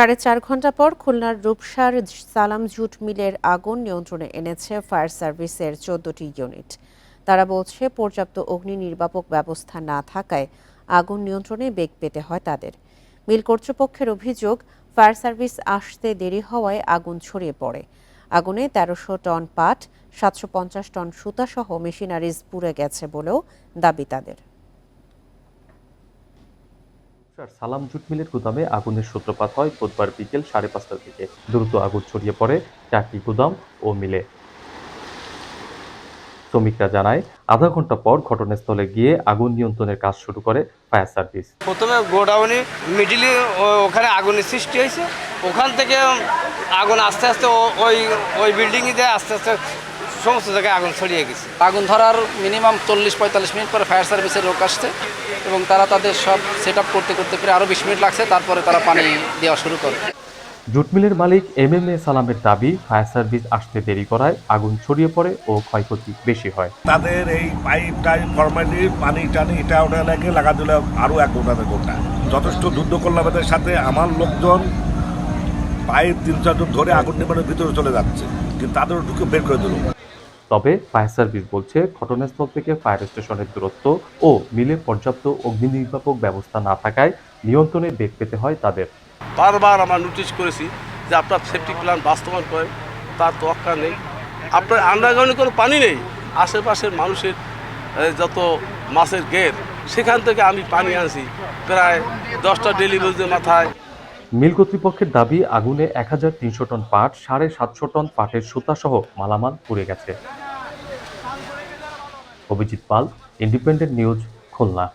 সাড়ে চার ঘণ্টা পর খুলনার রূপসার সালাম জুট মিলের আগুন নিয়ন্ত্রণে এনেছে ফায়ার সার্ভিসের চোদ্দটি ইউনিট। তারা বলছে, পর্যাপ্ত অগ্নি নির্বাপক ব্যবস্থা না থাকায় আগুন নিয়ন্ত্রণে বেগ পেতে হয় তাদের। মিল কর্তৃপক্ষের অভিযোগ, ফায়ার সার্ভিস আসতে দেরি হওয়ায় আগুন ছড়িয়ে পড়ে। আগুনে তেরোশো টন পাট, সাতশো পঞ্চাশ টন সুতাসহ মেশিনারিজ পুড়ে গেছে বলেও দাবি তাদের। আর সালাম জুট মিলের গুদামে আগুনের সূত্রপাত হয় বুধবার বিকেল সাড়ে পাঁচটার দিকে দ্রুত আগুন ছড়িয়ে পড়ে চারটি গুদাম ও মিলে। শ্রমিকরা জানায় আধা ঘণ্টা পর ঘটনাস্থলে গিয়ে আগুন নিয়ন্ত্রণের কাজ শুরু করে ফায়ার সার্ভিস। প্রথমে গোডাউনে মিডিলে ওখানে আগুনের সৃষ্টি হয়েছে। ওখান থেকে আগুন আস্তে আস্তে ওই ওই বিল্ডিংয়ে আস্তে আস্তে সমস্ত জায়গায় আগুন ছড়িয়ে গেছে। আগুন ধরার মিনিমাম চল্লিশ পঁয়তাল্লিশ মিনিট পরে ফায়ার সার্ভিসের লোক আসছে। এবং তারা তাদের সব সেট আপ করতে করতে প্রায় আরও বিশ মিনিট লাগছে তারপরে তারা পানি দেওয়া শুরু করে। জুট মিলের মালিক এম এম এ সালামের দাবি ফায়ার সার্ভিস আসতে দেরি করায় আগুন ছড়িয়ে পড়ে ও ক্ষয়ক্ষতি বেশি হয়। তাদের এই পাইপ টাইপ ফরমালি পানি টানি এটা ওটা লাগে লাগা দিলে আরও এক ঘণ্টা দেড় ঘণ্টা। যথেষ্ট যুদ্ধ করলাম এদের সাথে আমার লোকজন পাইপ তিন চারজন ধরে আগুন নির্মাণের ভিতরে চলে যাচ্ছে কিন্তু তাদেরও ঢুকে বের করে দিল। তবে ফায়ার সার্ভিস বলছে ঘটনাস্থল থেকে ফায়ার স্টেশনের দূরত্ব ও মিলে পর্যাপ্ত অগ্নি নির্বাপক ব্যবস্থা না থাকায় নিয়ন্ত্রণে বেগ পেতে হয় তাদের। বারবার আমরা নোটিশ করেছি যে আপনার সেফটি প্ল্যান বাস্তবায়ন করেন তার তোয়াক্কা নেই। আপনার আন্ডারগ্রাউন্ডে কোনো পানি নেই। আশেপাশের মানুষের যত মাছের গের সেখান থেকে আমি পানি আনছি। প্রায় দশটা ডেলিভারিদের মাথায় মিল কর্তৃপক্ষের দাবি, আগুনে এক হাজার তিনশো টন পাট, সাড়ে সাতশো টন পাটের সুতাসহ মালামাল পুড়ে গেছে। Abhijit Pal independent news Khulna.